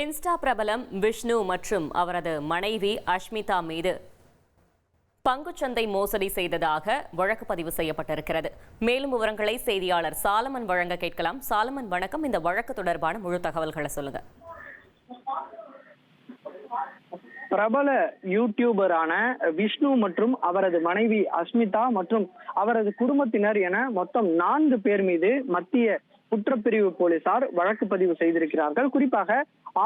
Insta பிரபலம் விஷ்ணு மற்றும் அவரது மனைவி அஷ்மிதா மீது பங்குச்சந்தை மோசடி செய்ததாக வழக்கு பதிவு செய்யப்பட்டிருக்கிறது. மேலும் விவரங்களை செய்தியாளர் சாலமன் வழங்க கேட்கலாம். சாலமன் வணக்கம். இந்த வழக்கு தொடர்பான முழு தகவல்களை சொல்லுங்க. பிரபல யூடியூபரான விஷ்ணு மற்றும் அவரது மனைவி அஸ்மிதா மற்றும் அவரது குடும்பத்தினர் என மொத்தம் நான்கு பேர் மீது மத்திய குற்றப்பிரிவு போலீசார் வழக்கு பதிவு செய்திருக்கிறார்கள். குறிப்பாக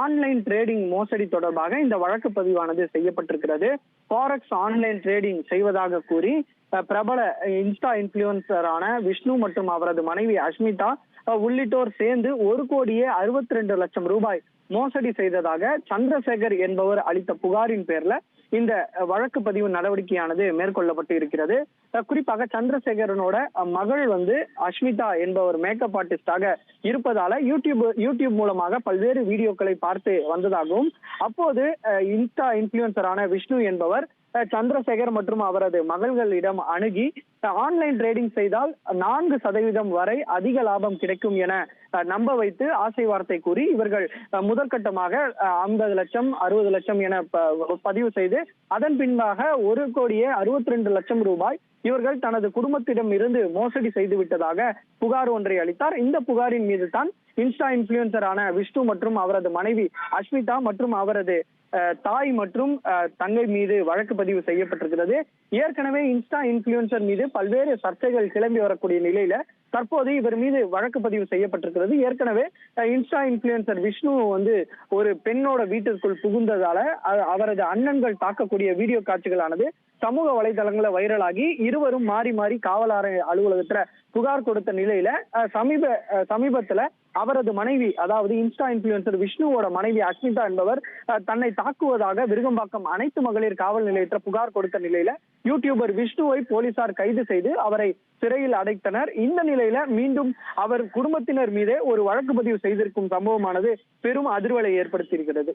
ஆன்லைன் ட்ரேடிங் மோசடி தொடர்பாக இந்த வழக்கு பதிவானது செய்யப்பட்டிருக்கிறது. ஃபாரெக்ஸ் ஆன்லைன் ட்ரேடிங் செய்வதாக கூறி பிரபல இன்ஸ்டா இன்ஃபுளுசரான விஷ்ணு மற்றும் அவரது மனைவி அஸ்மிதா உள்ளிட்டோர் சேர்ந்து ஒரு கோடியே அறுபத்தி ரெண்டு லட்சம் ரூபாய் மோசடி செய்ததாக சந்திரசேகர் என்பவர் அளித்த புகாரின் பேர்ல இந்த வழக்கு பதிவு நடவடிக்கையானது மேற்கொள்ளப்பட்டு இருக்கிறது. குறிப்பாக சந்திரசேகரனோட மகள் வந்து அஷ்மிதா என்பவர் மேக்கப் ஆர்டிஸ்டாக இருப்பதால யூடியூப் யூடியூப் மூலமாக பல்வேறு வீடியோக்களை பார்த்து வந்ததாகவும் அப்போது இன்ஸ்டா இன்ஃபுளுசரான விஷ்ணு என்பவர் சந்திரசேகர் மற்றும் அவரது மகள்களிடம் அணுகி ஆன்லைன் ட்ரேடிங் செய்தால் நான்கு சதவீதம் வரை அதிக லாபம் கிடைக்கும் என நம்ப வைத்து ஆசை வார்த்தை கூறி இவர்கள் முதற்கட்டமாக ஐம்பது லட்சம் அறுபது லட்சம் என ப- பதிவு செய்து அதன் பின்பாக ஒரு கோடியே அறுபத்தி ரெண்டு லட்சம் ரூபாய் இவர்கள் தனது குடும்பத்திடம் இருந்து மோசடி செய்து விட்டதாக புகார் ஒன்றை அளித்தார். இந்த புகாரின் மீது தான் இன்ஸ்டா இன்ஃபுளுசரான விஷ்ணு மற்றும் அவரது மனைவி அஸ்மிதா மற்றும் அவரது தாய் மற்றும் தங்கை மீது வழக்கு பதிவு செய்யப்பட்டிருக்கிறது. ஏற்கனவே இன்ஸ்டா இன்ஃபுளுசர் மீது பல்வேறு சர்ச்சைகள் கிளம்பி வரக்கூடிய நிலையில தற்போது இவர் மீது வழக்கு பதிவு செய்யப்பட்டிருக்கிறது. ஏற்கனவே இன்ஸ்டா இன்ஃபுளுசர் விஷ்ணு வந்து ஒரு பெண்ணோட வீட்டிற்குள் புகுந்ததால அவரது அண்ணன்கள் தாக்கக்கூடிய வீடியோ காட்சிகளானது சமூக வலைதளங்கள வைரலாகி இருவரும் மாறி மாறி காவலார அலுவலகத்துல புகார் கொடுத்த நிலையில சமீப அஹ், சமீபத்துல அவரது மனைவி அதாவது இன்ஸ்டா இன்ஃபுளுசர் விஷ்ணுவோட மனைவி அஸ்மிதா என்பவர் அஹ், தன்னை தாக்குவதாக விருகம்பாக்கம் அனைத்து மகளிர் காவல் நிலையத்துல புகார் கொடுத்த நிலையில யூடியூபர் விஷ்ணுவை போலீசார் கைது செய்து அவரை சிறையில் அடைத்தனர். இந்த நிலையில மீண்டும் அவர் குடும்பத்தினர் மீதே ஒரு வழக்கு பதிவு செய்திருக்கும் சம்பவமானது பெரும் அதிர்வலை ஏற்படுத்தியிருக்கிறது.